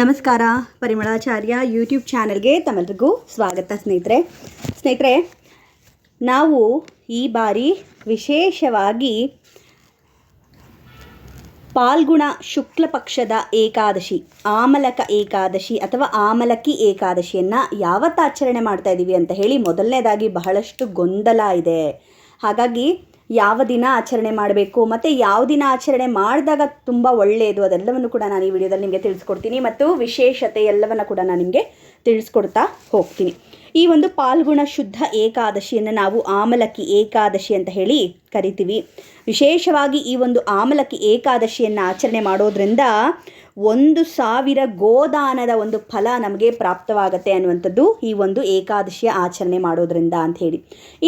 ನಮಸ್ಕಾರ, ಪರಿಮಳಾಚಾರ್ಯ ಯೂಟ್ಯೂಬ್ ಚಾನಲ್ಗೆ ತಮ್ಮೆಲ್ರಿಗೂ ಸ್ವಾಗತ ಸ್ನೇಹಿತರೆ. ಸ್ನೇಹಿತರೆ, ನಾವು ಈ ಬಾರಿ ವಿಶೇಷವಾಗಿ ಪಾಲ್ಗುಣ ಶುಕ್ಲ ಪಕ್ಷದ ಏಕಾದಶಿ, ಆಮಲಕ ಏಕಾದಶಿ ಅಥವಾ ಆಮಲಕಿ ಏಕಾದಶಿಯನ್ನು ಯಾವತ್ತು ಆಚರಣೆ ಮಾಡ್ತಾ ಇದ್ದೀವಿ ಅಂತ ಹೇಳಿ ಮೊದಲನೇದಾಗಿ ಬಹಳಷ್ಟು ಗೊಂದಲ ಇದೆ. ಹಾಗಾಗಿ ಯಾವ ದಿನ ಆಚರಣೆ ಮಾಡಬೇಕು, ಮತ್ತು ಯಾವ ದಿನ ಆಚರಣೆ ಮಾಡಿದಾಗ ತುಂಬ ಒಳ್ಳೆಯದು, ಅದೆಲ್ಲವನ್ನು ಕೂಡ ನಾನು ಈ ವಿಡಿಯೋದಲ್ಲಿ ನಿಮಗೆ ತಿಳಿಸ್ಕೊಡ್ತೀನಿ ಮತ್ತು ವಿಶೇಷತೆ ಎಲ್ಲವನ್ನು ಕೂಡ ನಾನು ನಿಮಗೆ ತಿಳಿಸ್ಕೊಡ್ತಾ ಹೋಗ್ತೀನಿ. ಈ ಒಂದು ಪಾಲ್ಗುಣ ಶುದ್ಧ ಏಕಾದಶಿಯನ್ನು ನಾವು ಆಮಲಕ್ಕಿ ಏಕಾದಶಿ ಅಂತ ಹೇಳಿ ಕರಿತೀವಿ. ವಿಶೇಷವಾಗಿ ಈ ಒಂದು ಆಮಲಕ್ಕಿ ಏಕಾದಶಿಯನ್ನು ಆಚರಣೆ ಮಾಡೋದ್ರಿಂದ ಒಂದು ಸಾವಿರ ಗೋದಾನದ ಒಂದು ಫಲ ನಮಗೆ ಪ್ರಾಪ್ತವಾಗತ್ತೆ ಅನ್ನುವಂಥದ್ದು ಈ ಒಂದು ಏಕಾದಶಿಯ ಆಚರಣೆ ಮಾಡೋದ್ರಿಂದ ಅಂತ ಹೇಳಿ.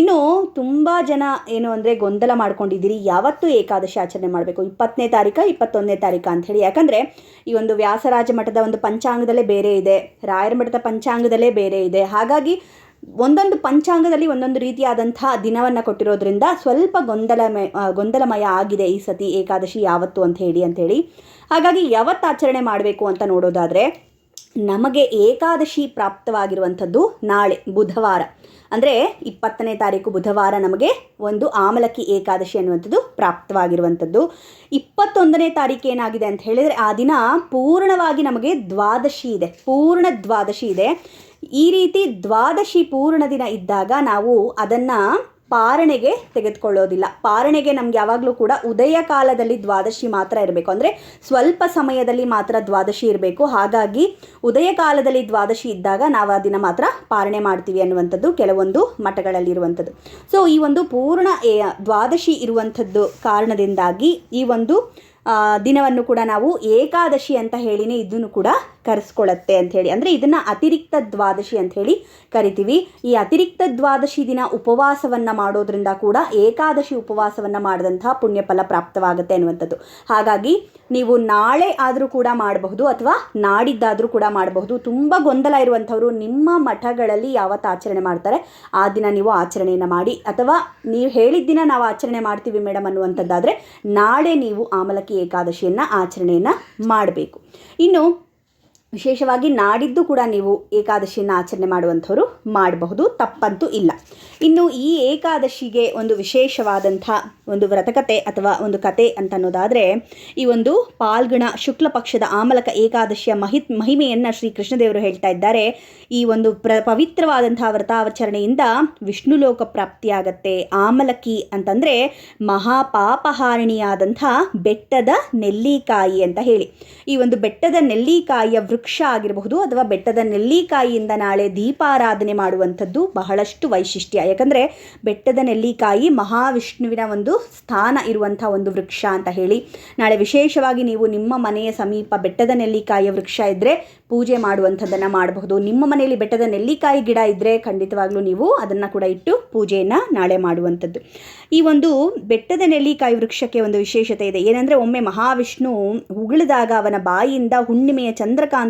ಇನ್ನು ತುಂಬ ಜನ ಏನು ಅಂದರೆ ಗೊಂದಲ ಮಾಡ್ಕೊಂಡಿದ್ದೀರಿ, ಯಾವತ್ತು ಏಕಾದಶಿ ಆಚರಣೆ ಮಾಡಬೇಕು? ಇಪ್ಪತ್ತನೇ ತಾರೀಕ, ಇಪ್ಪತ್ತೊಂದನೇ ತಾರೀಕ ಅಂತ ಹೇಳಿ. ಯಾಕಂದರೆ ಈ ಒಂದು ವ್ಯಾಸರಾಜ ಮಠದ ಒಂದು ಪಂಚಾಂಗದಲ್ಲೇ ಬೇರೆ ಇದೆ, ರಾಯರ ಮಠದ ಪಂಚಾಂಗದಲ್ಲೇ ಬೇರೆ ಇದೆ. ಹಾಗಾಗಿ ಒಂದೊಂದು ಪಂಚಾಂಗದಲ್ಲಿ ಒಂದೊಂದು ರೀತಿಯಾದಂತಹ ದಿನವನ್ನು ಕೊಟ್ಟಿರೋದ್ರಿಂದ ಸ್ವಲ್ಪ ಗೊಂದಲಮಯ ಗೊಂದಲಮಯ ಆಗಿದೆ ಈ ಸತಿ ಏಕಾದಶಿ ಯಾವತ್ತು ಅಂತ ಹೇಳಿ ಅಂಥೇಳಿ ಹಾಗಾಗಿ ಯಾವತ್ತು ಆಚರಣೆ ಮಾಡಬೇಕು ಅಂತ ನೋಡೋದಾದರೆ ನಮಗೆ ಏಕಾದಶಿ ಪ್ರಾಪ್ತವಾಗಿರುವಂಥದ್ದು ನಾಳೆ, ಬುಧವಾರ. ಅಂದರೆ ಇಪ್ಪತ್ತನೇ ತಾರೀಕು ಬುಧವಾರ ನಮಗೆ ಒಂದು ಆಮಲಕ್ಕಿ ಏಕಾದಶಿ ಅನ್ನುವಂಥದ್ದು ಪ್ರಾಪ್ತವಾಗಿರುವಂಥದ್ದು. ಇಪ್ಪತ್ತೊಂದನೇ ತಾರೀಕು ಏನಾಗಿದೆ ಅಂತ ಹೇಳಿದರೆ ಆ ದಿನ ಪೂರ್ಣವಾಗಿ ನಮಗೆ ದ್ವಾದಶಿ ಇದೆ, ಪೂರ್ಣ ದ್ವಾದಶಿ ಇದೆ. ಈ ರೀತಿ ದ್ವಾದಶಿ ಪೂರ್ಣ ದಿನ ಇದ್ದಾಗ ನಾವು ಅದನ್ನು ಪಾರಣೆಗೆ ತೆಗೆದುಕೊಳ್ಳೋದಿಲ್ಲ. ಪಾರಣೆಗೆ ನಮ್ಗೆ ಯಾವಾಗಲೂ ಕೂಡ ಉದಯ ಕಾಲದಲ್ಲಿ ದ್ವಾದಶಿ ಮಾತ್ರ ಇರಬೇಕು. ಅಂದರೆ ಸ್ವಲ್ಪ ಸಮಯದಲ್ಲಿ ಮಾತ್ರ ದ್ವಾದಶಿ ಇರಬೇಕು. ಹಾಗಾಗಿ ಉದಯ ಕಾಲದಲ್ಲಿ ದ್ವಾದಶಿ ಇದ್ದಾಗ ನಾವು ಆ ದಿನ ಮಾತ್ರ ಪಾರಣೆ ಮಾಡ್ತೀವಿ ಅನ್ನುವಂಥದ್ದು ಕೆಲವೊಂದು ಮಠಗಳಲ್ಲಿ ಇರುವಂಥದ್ದು ಸೊ ಈ ಒಂದು ಪೂರ್ಣ ದ್ವಾದಶಿ ಇರುವಂಥದ್ದು ಕಾರಣದಿಂದಾಗಿ ಈ ಒಂದು ದಿನವನ್ನು ಕೂಡ ನಾವು ಏಕಾದಶಿ ಅಂತ ಹೇಳಿನೇ ಇದನ್ನು ಕೂಡ ಕರೆಸ್ಕೊಳ್ಳುತ್ತೆ ಅಂಥೇಳಿ ಅಂದರೆ ಇದನ್ನು ಅತಿರಿಕ್ತ ದ್ವಾದಶಿ ಹೇಳಿ ಕರಿತೀವಿ. ಈ ಅತಿರಿಕ್ತ ದ್ವಾದಶಿ ದಿನ ಉಪವಾಸವನ್ನು ಮಾಡೋದ್ರಿಂದ ಕೂಡ ಏಕಾದಶಿ ಉಪವಾಸವನ್ನು ಮಾಡಿದಂತಹ ಪುಣ್ಯಫಲ ಪ್ರಾಪ್ತವಾಗುತ್ತೆ ಅನ್ನುವಂಥದ್ದು. ಹಾಗಾಗಿ ನೀವು ನಾಳೆ ಆದರೂ ಕೂಡ ಮಾಡಬಹುದು ಅಥವಾ ನಾಡಿದ್ದಾದರೂ ಕೂಡ ಮಾಡಬಹುದು. ತುಂಬ ಗೊಂದಲ ಇರುವಂಥವ್ರು ನಿಮ್ಮ ಮಠಗಳಲ್ಲಿ ಯಾವತ್ತು ಆಚರಣೆ ಮಾಡ್ತಾರೆ, ಆ ದಿನ ನೀವು ಆಚರಣೆಯನ್ನು ಮಾಡಿ. ಅಥವಾ ನೀವು ಹೇಳಿದ ದಿನ ನಾವು ಆಚರಣೆ ಮಾಡ್ತೀವಿ ಮೇಡಮ್ ಅನ್ನುವಂಥದ್ದಾದರೆ ನಾಳೆ ನೀವು ಆಮಲಕಿ ಏಕಾದಶಿಯನ್ನು ಆಚರಣೆಯನ್ನು ಮಾಡಬೇಕು. ಇನ್ನು ವಿಶೇಷವಾಗಿ ನಾಡಿದ್ದು ಕೂಡ ನೀವು ಏಕಾದಶಿಯನ್ನು ಆಚರಣೆ ಮಾಡುವಂಥವರು ಮಾಡಬಹುದು, ತಪ್ಪಂತೂ ಇಲ್ಲ. ಇನ್ನು ಈ ಏಕಾದಶಿಗೆ ಒಂದು ವಿಶೇಷವಾದಂಥ ಒಂದು ವ್ರತಕತೆ ಅಥವಾ ಒಂದು ಕತೆ ಅಂತ ಅನ್ನೋದಾದರೆ ಈ ಒಂದು ಪಾಲ್ಗುಣ ಶುಕ್ಲ ಪಕ್ಷದ ಆಮಲಕ ಏಕಾದಶಿಯ ಮಹಿತ್, ಮಹಿಮೆಯನ್ನು ಶ್ರೀ ಕೃಷ್ಣದೇವರು ಹೇಳ್ತಾ ಇದ್ದಾರೆ. ಈ ಒಂದು ಪ್ರ, ಪವಿತ್ರವಾದಂಥ ವ್ರತಾಚರಣೆಯಿಂದ ವಿಷ್ಣು ಲೋಕ ಪ್ರಾಪ್ತಿಯಾಗತ್ತೆ. ಆಮಲಕಿ ಅಂತಂದರೆ ಮಹಾಪಾಪಹಾರಿಣಿಯಾದಂಥ ಬೆಟ್ಟದ ನೆಲ್ಲಿಕಾಯಿ ಅಂತ ಹೇಳಿ. ಈ ಒಂದು ಬೆಟ್ಟದ ನೆಲ್ಲಿಕಾಯಿಯ ವೃಕ್ಷ ಆಗಿರಬಹುದು ಅಥವಾ ಬೆಟ್ಟದ ನೆಲ್ಲಿಕಾಯಿಯಿಂದ ನಾಳೆ ದೀಪಾರಾಧನೆ ಮಾಡುವಂಥದ್ದು ಬಹಳಷ್ಟು ವೈಶಿಷ್ಟ್ಯ. ಯಾಕಂದರೆ ಬೆಟ್ಟದ ನೆಲ್ಲಿಕಾಯಿ ಮಹಾವಿಷ್ಣುವಿನ ಒಂದು ಸ್ಥಾನ ಇರುವಂಥ ಒಂದು ವೃಕ್ಷ ಅಂತ ಹೇಳಿ. ನಾಳೆ ವಿಶೇಷವಾಗಿ ನೀವು ನಿಮ್ಮ ಮನೆಯ ಸಮೀಪ ಬೆಟ್ಟದ ನೆಲ್ಲಿಕಾಯಿಯ ವೃಕ್ಷ ಇದ್ದರೆ ಪೂಜೆ ಮಾಡುವಂಥದ್ದನ್ನು ಮಾಡಬಹುದು. ನಿಮ್ಮ ಮನೆಯಲ್ಲಿ ಬೆಟ್ಟದ ನೆಲ್ಲಿಕಾಯಿ ಗಿಡ ಇದ್ದರೆ ಖಂಡಿತವಾಗ್ಲೂ ನೀವು ಅದನ್ನು ಕೂಡ ಇಟ್ಟು ಪೂಜೆಯನ್ನು ನಾಳೆ ಮಾಡುವಂಥದ್ದು. ಈ ಒಂದು ಬೆಟ್ಟದ ನೆಲ್ಲಿಕಾಯಿ ವೃಕ್ಷಕ್ಕೆ ಒಂದು ವಿಶೇಷತೆ ಇದೆ. ಏನಂದರೆ ಒಮ್ಮೆ ಮಹಾವಿಷ್ಣು ಉಗುಳಿದಾಗ ಅವನ ಬಾಯಿಯಿಂದ ಹುಣ್ಣಿಮೆಯ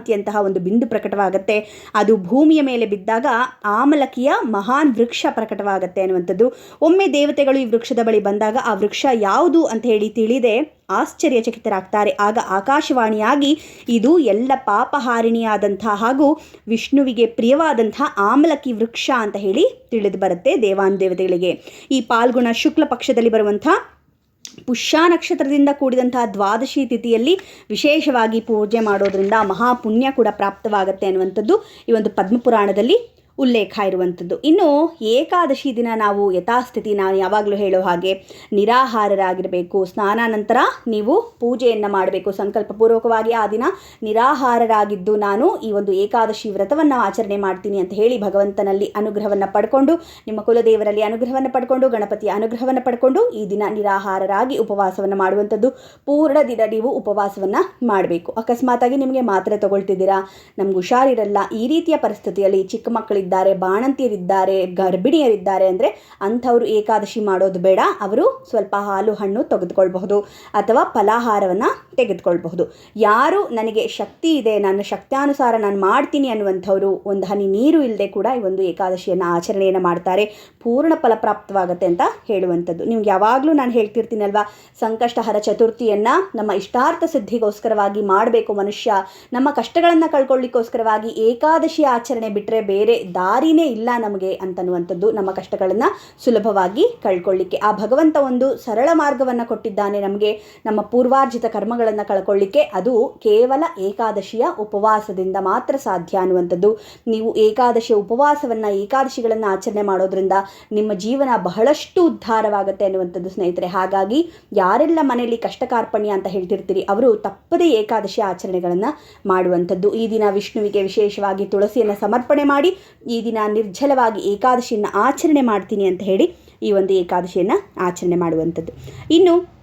ಚಂದ್ರಕಾಂತಿಯಂತಹ ಒಂದು ಬಿಂದು ಪ್ರಕಟವಾಗುತ್ತೆ. ಅದು ಭೂಮಿಯ ಮೇಲೆ ಬಿದ್ದಾಗ ಆಮಲಕಿಯ ಮಹಾನ್ ವೃಕ್ಷ ಪ್ರಕಟವಾಗುತ್ತೆ ಅನ್ನುವಂಥದ್ದು. ಒಮ್ಮೆ ದೇವತೆಗಳು ಈ ವೃಕ್ಷದ ಬಳಿ ಬಂದಾಗ ಆ ವೃಕ್ಷ ಯಾವುದು ಅಂತ ಹೇಳಿ ತಿಳಿದೆ ಆಶ್ಚರ್ಯಚಕಿತರಾಗ್ತಾರೆ. ಆಗ ಆಕಾಶವಾಣಿಯಾಗಿ ಇದು ಎಲ್ಲ ಪಾಪಹಾರಿಣಿಯಾದಂಥ ಹಾಗೂ ವಿಷ್ಣುವಿಗೆ ಪ್ರಿಯವಾದಂಥ ಆಮಲಕಿ ವೃಕ್ಷ ಅಂತ ಹೇಳಿ ತಿಳಿದು ಬರುತ್ತೆ ದೇವಾನ್ ದೇವತೆಗಳಿಗೆ. ಈ ಪಾಲ್ಗುಣ ಶುಕ್ಲ ಪಕ್ಷದಲ್ಲಿ ಬರುವಂಥ ಪುಷ್ಯ ನಕ್ಷತ್ರದಿಂದ ಕೂಡಿದಂತಹ ದ್ವಾದಶಿ ತಿಥಿಯಲ್ಲಿ ವಿಶೇಷವಾಗಿ ಪೂಜೆ ಮಾಡೋದ್ರಿಂದ ಮಹಾಪುಣ್ಯ ಕೂಡ ಪ್ರಾಪ್ತವಾಗುತ್ತೆ ಅನ್ನುವಂಥದ್ದು ಈ ಒಂದು ಪದ್ಮಪುರಾಣದಲ್ಲಿ ಉಲ್ಲೇಖ ಇರುವಂಥದ್ದು. ಇನ್ನು ಏಕಾದಶಿ ದಿನ ನಾವು ಯಥಾಸ್ಥಿತಿ ನಾನು ಯಾವಾಗಲೂ ಹೇಳೋ ಹಾಗೆ ನಿರಾಹಾರರಾಗಿರಬೇಕು. ಸ್ನಾನ ನಂತರ ನೀವು ಪೂಜೆಯನ್ನು ಮಾಡಬೇಕು. ಸಂಕಲ್ಪಪೂರ್ವಕವಾಗಿ ಆ ದಿನ ನಿರಾಹಾರರಾಗಿದ್ದು ನಾನು ಈ ಒಂದು ಏಕಾದಶಿ ವ್ರತವನ್ನು ಆಚರಣೆ ಮಾಡ್ತೀನಿ ಅಂತ ಹೇಳಿ ಭಗವಂತನಲ್ಲಿ ಅನುಗ್ರಹವನ್ನು ಪಡ್ಕೊಂಡು, ನಿಮ್ಮ ಕುಲದೇವರಲ್ಲಿ ಅನುಗ್ರಹವನ್ನು ಪಡ್ಕೊಂಡು, ಗಣಪತಿಯ ಅನುಗ್ರಹವನ್ನು ಪಡ್ಕೊಂಡು ಈ ದಿನ ನಿರಾಹಾರರಾಗಿ ಉಪವಾಸವನ್ನು ಮಾಡುವಂಥದ್ದು. ಪೂರ್ಣ ದಿನ ನೀವು ಉಪವಾಸವನ್ನು ಮಾಡಬೇಕು. ಅಕಸ್ಮಾತಾಗಿ ನಿಮಗೆ ಮಾತ್ರೆ ತಗೊಳ್ತಿದ್ದೀರಾ? ನಮ್ಗೆ ಹುಷಾರಿರಲ್ಲ. ಈ ರೀತಿಯ ಪರಿಸ್ಥಿತಿಯಲ್ಲಿ ಚಿಕ್ಕ ಮಕ್ಕಳಿದ್ದಾರೆ ಮಕ್ಕಳಿದ್ದಾರೆ ಬಾಣಂತಿಯರಿದ್ದಾರೆ, ಗರ್ಭಿಣಿಯರಿದ್ದಾರೆ ಅಂದರೆ ಅಂಥವರು ಏಕಾದಶಿ ಮಾಡೋದು ಬೇಡ. ಅವರು ಸ್ವಲ್ಪ ಹಾಲು, ಹಣ್ಣು ತೆಗೆದುಕೊಳ್ಬಹುದು ಅಥವಾ ಫಲಾಹಾರವನ್ನು ತೆಗೆದುಕೊಳ್ಬಹುದು. ಯಾರು ನನಗೆ ಶಕ್ತಿ ಇದೆ, ನನ್ನ ಶಕ್ತ್ಯಾನುಸಾರ ನಾನು ಮಾಡ್ತೀನಿ ಅನ್ನುವಂಥವ್ರು ಒಂದು ಹನಿ ನೀರು ಇಲ್ಲದೆ ಕೂಡ ಈ ಒಂದು ಏಕಾದಶಿಯನ್ನು ಆಚರಣೆಯನ್ನು ಮಾಡ್ತಾರೆ. ಪೂರ್ಣ ಫಲಪ್ರಾಪ್ತವಾಗುತ್ತೆ ಅಂತ ಹೇಳುವಂಥದ್ದು. ನಿಮ್ಗೆ ಯಾವಾಗಲೂ ನಾನು ಹೇಳ್ತಿರ್ತೀನಲ್ವಾ ಸಂಕಷ್ಟಹರ ಚತುರ್ಥಿಯನ್ನು ನಮ್ಮ ಇಷ್ಟಾರ್ಥ ಸಿದ್ಧಿಗೋಸ್ಕರವಾಗಿ ಮಾಡಬೇಕು ಮನುಷ್ಯ. ನಮ್ಮ ಕಷ್ಟಗಳನ್ನು ಕಳ್ಕೊಳ್ಳಿಕ್ಕೋಸ್ಕರವಾಗಿ ಏಕಾದಶಿ ಆಚರಣೆ ಬಿಟ್ಟರೆ ಬೇರೆ ದಾರಿನೇ ಇಲ್ಲ ನಮಗೆ ಅಂತನ್ನುವಂಥದ್ದು ನಮ್ಮ ಕಷ್ಟಗಳನ್ನು ಸುಲಭವಾಗಿ ಕಳ್ಕೊಳ್ಳಿಕ್ಕೆ. ಆ ಭಗವಂತ ಒಂದು ಸರಳ ಮಾರ್ಗವನ್ನು ಕೊಟ್ಟಿದ್ದಾನೆ ನಮಗೆ. ನಮ್ಮ ಪೂರ್ವಾರ್ಜಿತ ಕರ್ಮಗಳನ್ನು ಕಳ್ಕೊಳ್ಳಿಕ್ಕೆ ಅದು ಕೇವಲ ಏಕಾದಶಿಯ ಉಪವಾಸದಿಂದ ಮಾತ್ರ ಸಾಧ್ಯ ಅನ್ನುವಂಥದ್ದು. ನೀವು ಏಕಾದಶಿಯ ಉಪವಾಸವನ್ನು, ಏಕಾದಶಿಗಳನ್ನು ಆಚರಣೆ ಮಾಡೋದ್ರಿಂದ ನಿಮ್ಮ ಜೀವನ ಬಹಳಷ್ಟು ಉದ್ಧಾರವಾಗುತ್ತೆ ಅನ್ನುವಂಥದ್ದು ಸ್ನೇಹಿತರೆ. ಹಾಗಾಗಿ ಯಾರೆಲ್ಲ ಮನೆಯಲ್ಲಿ ಕಷ್ಟ ಕಾರ್ಪಣ್ಯ ಅಂತ ಹೇಳ್ತಿರ್ತೀರಿ, ಅವರು ತಪ್ಪದೇ ಏಕಾದಶಿ ಆಚರಣೆಗಳನ್ನು ಮಾಡುವಂಥದ್ದು. ಈ ದಿನ ವಿಷ್ಣುವಿಗೆ ವಿಶೇಷವಾಗಿ ತುಳಸಿಯನ್ನು ಸಮರ್ಪಣೆ ಮಾಡಿ ಈ ದಿನ ನಿರ್ಜಲವಾಗಿ ಏಕಾದಶಿಯನ್ನು ಆಚರಣೆ ಮಾಡ್ತೀನಿ ಅಂತ ಹೇಳಿ ಈ ಒಂದು ಏಕಾದಶಿಯನ್ನು ಆಚರಣೆ ಮಾಡುವಂಥದ್ದು. ಇನ್ನು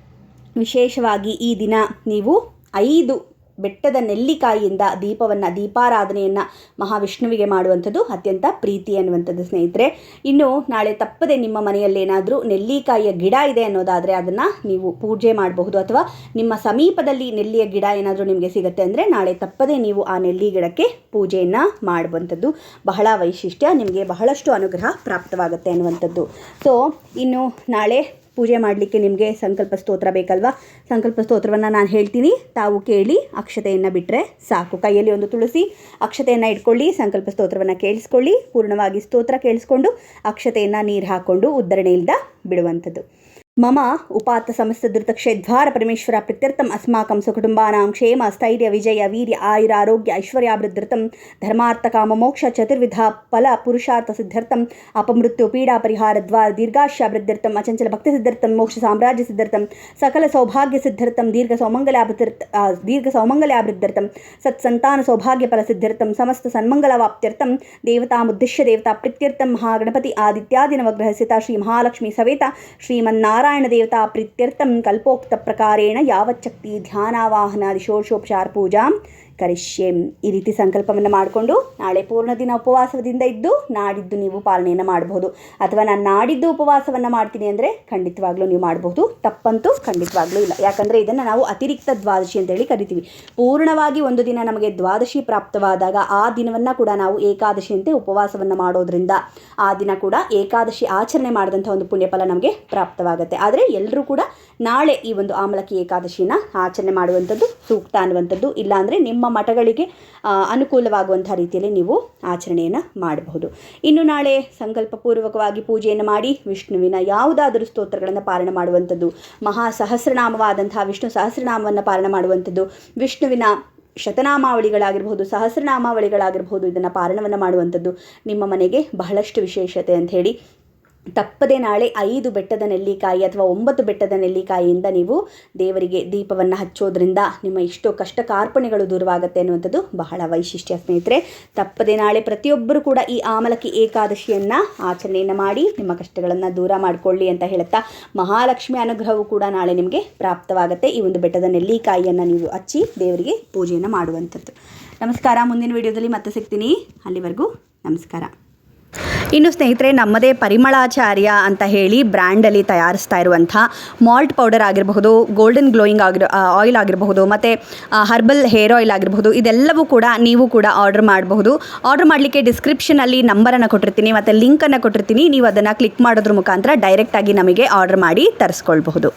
ವಿಶೇಷವಾಗಿ ಈ ದಿನ ನೀವು ಐದು ಬೆಟ್ಟದ ನೆಲ್ಲಿಕಾಯಿಯಿಂದ ದೀಪವನ್ನು, ದೀಪಾರಾಧನೆಯನ್ನು ಮಹಾವಿಷ್ಣುವಿಗೆ ಮಾಡುವಂಥದ್ದು ಅತ್ಯಂತ ಪ್ರೀತಿ ಅನ್ನುವಂಥದ್ದು ಸ್ನೇಹಿತರೆ. ಇನ್ನು ನಾಳೆ ತಪ್ಪದೆ ನಿಮ್ಮ ಮನೆಯಲ್ಲೇನಾದರೂ ನೆಲ್ಲಿಕಾಯಿಯ ಗಿಡ ಇದೆ ಅನ್ನೋದಾದರೆ ಅದನ್ನು ನೀವು ಪೂಜೆ ಮಾಡಬಹುದು. ಅಥವಾ ನಿಮ್ಮ ಸಮೀಪದಲ್ಲಿ ನೆಲ್ಲಿಯ ಗಿಡ ಏನಾದರೂ ನಿಮಗೆ ಸಿಗುತ್ತೆ ಅಂದರೆ ನಾಳೆ ತಪ್ಪದೆ ನೀವು ಆ ನೆಲ್ಲಿ ಗಿಡಕ್ಕೆ ಪೂಜೆಯನ್ನು ಮಾಡುವಂಥದ್ದು ಬಹಳ ವೈಶಿಷ್ಟ್ಯ. ನಿಮಗೆ ಬಹಳಷ್ಟು ಅನುಗ್ರಹ ಪ್ರಾಪ್ತವಾಗುತ್ತೆ ಅನ್ನುವಂಥದ್ದು. ಸೊ ಇನ್ನು ನಾಳೆ ಪೂಜೆ ಮಾಡಲಿಕ್ಕೆ ನಿಮಗೆ ಸಂಕಲ್ಪ ಸ್ತೋತ್ರ ಬೇಕಲ್ವಾ? ಸಂಕಲ್ಪ ಸ್ತೋತ್ರವನ್ನು ನಾನು ಹೇಳ್ತೀನಿ. ತಾವು ಕೇಳಿ ಅಕ್ಷತೆಯನ್ನು ಬಿಟ್ಟರೆ ಸಾಕು. ಕೈಯಲ್ಲಿ ಒಂದು ತುಳಸಿ, ಅಕ್ಷತೆಯನ್ನು ಇಟ್ಕೊಳ್ಳಿ, ಸಂಕಲ್ಪ ಸ್ತೋತ್ರವನ್ನು ಕೇಳಿಸ್ಕೊಳ್ಳಿ, ಪೂರ್ಣವಾಗಿ ಸ್ತೋತ್ರ ಕೇಳಿಸ್ಕೊಂಡು ಅಕ್ಷತೆಯನ್ನು ನೀರು ಹಾಕ್ಕೊಂಡು ಉದ್ಧರಣೆಯಿಂದ ಬಿಡುವಂಥದ್ದು. మమ ఉపాత్త సమస్తధృతక్షేద్వార పరమేశ్వర ప్రత్యర్థం అస్మాకం సుకుటుంబానాం క్షేమ స్థైర్య విజయ వీర్య ఆయురారోగ్య ఐశ్వర్యాభిధృతం ధర్మార్థకామమోక్ష చతుర్విధ ఫల పురుషార్థ సిద్ధార్థం అపమృత్యు పీడా పరిహార ద్వార దీర్ఘాశాభిధర్థం అచంచల భక్తి సిద్ధార్థం మోక్ష సామ్రాజ్య సిద్ధార్థం సకల సౌభాగ్య సిద్ధార్థం దీర్ఘ సౌమంగలాభిధృత దీర్ఘ సౌమంగలాభిధృతం సత్సంతాన సౌభాగ్య ఫల సిద్ధార్థం సమస్త సన్మంగళవాప్త్యర్థం దేవతాముద్దిశ్య దేవతా ప్రత్యర్థం మహాగణపతి ఆదిత్యాది నవగ్రహసిత శ్రీ మహాలక్ష్మి సవేత శ్రీమన్నారాయణ नारायणदेवता प्रीत्यर्थं कल्पोक्तप्रकारेण यावच्छक्ति ध्यानावाहनादि षोडशोपचारपूजां ಕರಿಷ್ಯೆಂ. ಈ ರೀತಿ ಸಂಕಲ್ಪವನ್ನು ಮಾಡಿಕೊಂಡು ನಾಳೆ ಪೂರ್ಣ ದಿನ ಉಪವಾಸದಿಂದ ಇದ್ದು ನಾಡಿದ್ದು ನೀವು ಪಾಲನೆಯನ್ನು ಮಾಡಬಹುದು ಅಥವಾ ನಾನು ನಾಡಿದ್ದು ಉಪವಾಸವನ್ನು ಮಾಡ್ತೀನಿ ಅಂದರೆ ಖಂಡಿತವಾಗ್ಲೂ ನೀವು ಮಾಡಬಹುದು ತಪ್ಪಂತೂ ಖಂಡಿತವಾಗ್ಲೂ ಇಲ್ಲ. ಯಾಕಂದರೆ ಇದನ್ನು ನಾವು ಅತಿರಿಕ್ತ ದ್ವಾದಶಿ ಅಂತೇಳಿ ಕರಿತೀವಿ. ಪೂರ್ಣವಾಗಿ ಒಂದು ದಿನ ನಮಗೆ ದ್ವಾದಶಿ ಪ್ರಾಪ್ತವಾದಾಗ ಆ ದಿನವನ್ನು ಕೂಡ ನಾವು ಏಕಾದಶಿಯಂತೆ ಉಪವಾಸವನ್ನು ಮಾಡೋದ್ರಿಂದ ಆ ದಿನ ಕೂಡ ಏಕಾದಶಿ ಆಚರಣೆ ಮಾಡಿದಂಥ ಒಂದು ಪುಣ್ಯಫಲ ನಮಗೆ ಪ್ರಾಪ್ತವಾಗುತ್ತೆ. ಆದರೆ ಎಲ್ಲರೂ ಕೂಡ ನಾಳೆ ಈ ಒಂದು ಆಮಲಕಿ ಏಕಾದಶಿನ ಆಚರಣೆ ಮಾಡುವಂಥದ್ದು, ಸೂಕ್ತ ಅನ್ನುವಂಥದ್ದು ಇಲ್ಲಾಂದರೆ ನಿಮ್ಮ ಮಠಗಳಿಗೆ ಅನುಕೂಲವಾಗುವಂಥ ರೀತಿಯಲ್ಲಿ ನೀವು ಆಚರಣೆಯನ್ನು ಮಾಡಬಹುದು. ಇನ್ನು ನಾಳೆ ಸಂಕಲ್ಪಪೂರ್ವಕವಾಗಿ ಪೂಜೆಯನ್ನು ಮಾಡಿ ವಿಷ್ಣುವಿನ ಯಾವುದಾದರೂ ಸ್ತೋತ್ರಗಳನ್ನು ಪಾಲನೆ ಮಾಡುವಂಥದ್ದು, ಮಹಾ ಸಹಸ್ರನಾಮವಾದಂತಹ ವಿಷ್ಣು ಸಹಸ್ರನಾಮವನ್ನು ಪಾಲನೆ ಮಾಡುವಂಥದ್ದು, ವಿಷ್ಣುವಿನ ಶತನಾಮಾವಳಿಗಳಾಗಿರ್ಬೋದು ಸಹಸ್ರನಾಮಾವಳಿಗಳಾಗಿರ್ಬೋದು ಇದನ್ನು ಪಾಲನವನ್ನು ಮಾಡುವಂಥದ್ದು ನಿಮ್ಮ ಮನೆಗೆ ಬಹಳಷ್ಟು ವಿಶೇಷತೆ ಅಂತ ಹೇಳಿ ತಪ್ಪದೆ ನಾಳೆ ಐದು ಬೆಟ್ಟದ ನೆಲ್ಲಿಕಾಯಿ ಅಥವಾ ಒಂಬತ್ತು ಬೆಟ್ಟದ ನೆಲ್ಲಿಕಾಯಿಯಿಂದ ನೀವು ದೇವರಿಗೆ ದೀಪವನ್ನು ಹಚ್ಚೋದ್ರಿಂದ ನಿಮ್ಮ ಇಷ್ಟೋ ಕಷ್ಟ ಕಾರ್ಪಣೆಗಳು ದೂರವಾಗುತ್ತೆ ಅನ್ನುವಂಥದ್ದು ಬಹಳ ವೈಶಿಷ್ಟ್ಯ ಸ್ನೇಹಿತರೆ. ತಪ್ಪದೆ ನಾಳೆ ಪ್ರತಿಯೊಬ್ಬರು ಕೂಡ ಈ ಆಮಲಕಿ ಏಕಾದಶಿಯನ್ನು ಆಚರಣೆಯನ್ನು ಮಾಡಿ ನಿಮ್ಮ ಕಷ್ಟಗಳನ್ನು ದೂರ ಮಾಡಿಕೊಳ್ಳಿ ಅಂತ ಹೇಳುತ್ತಾ ಮಹಾಲಕ್ಷ್ಮಿ ಅನುಗ್ರಹವು ಕೂಡ ನಾಳೆ ನಿಮಗೆ ಪ್ರಾಪ್ತವಾಗುತ್ತೆ. ಈ ಒಂದು ಬೆಟ್ಟದ ನೆಲ್ಲಿಕಾಯಿಯನ್ನು ನೀವು ಹಚ್ಚಿ ದೇವರಿಗೆ ಪೂಜೆಯನ್ನು ಮಾಡುವಂಥದ್ದು. ನಮಸ್ಕಾರ. ಮುಂದಿನ ವಿಡಿಯೋದಲ್ಲಿ ಮತ್ತೆ ಸಿಗ್ತೀನಿ. ಅಲ್ಲಿವರೆಗೂ ನಮಸ್ಕಾರ. ಇನ್ನು ಸ್ನೇಹಿತರೆ, ನಮ್ಮದೇ ಪರಿಮಳಾಚಾರ್ಯ ಅಂತ ಹೇಳಿ ಬ್ರ್ಯಾಂಡಲ್ಲಿ ತಯಾರಿಸ್ತಾ ಇರುವಂಥ ಮಾಲ್ಟ್ ಪೌಡರ್ ಆಗಿರಬಹುದು, ಗೋಲ್ಡನ್ ಗ್ಲೋಯಿಂಗ್ ಆಗಿರೋ ಆಯಿಲ್ ಆಗಿರಬಹುದು, ಮತ್ತು ಹರ್ಬಲ್ ಹೇರ್ ಆಯಿಲ್ ಆಗಿರಬಹುದು, ಇದೆಲ್ಲವೂ ಕೂಡ ನೀವು ಕೂಡ ಆರ್ಡರ್ ಮಾಡಬಹುದು. ಆರ್ಡರ್ ಮಾಡಲಿಕ್ಕೆ ಡಿಸ್ಕ್ರಿಪ್ಷನಲ್ಲಿ ನಂಬರನ್ನು ಕೊಟ್ಟಿರ್ತೀನಿ, ಮತ್ತು ಲಿಂಕನ್ನು ಕೊಟ್ಟಿರ್ತೀನಿ. ನೀವು ಅದನ್ನು ಕ್ಲಿಕ್ ಮಾಡೋದ್ರ ಮುಖಾಂತರ ಡೈರೆಕ್ಟಾಗಿ ನಮಗೆ ಆರ್ಡರ್ ಮಾಡಿ ತರಿಸ್ಕೊಳ್ಬಹುದು.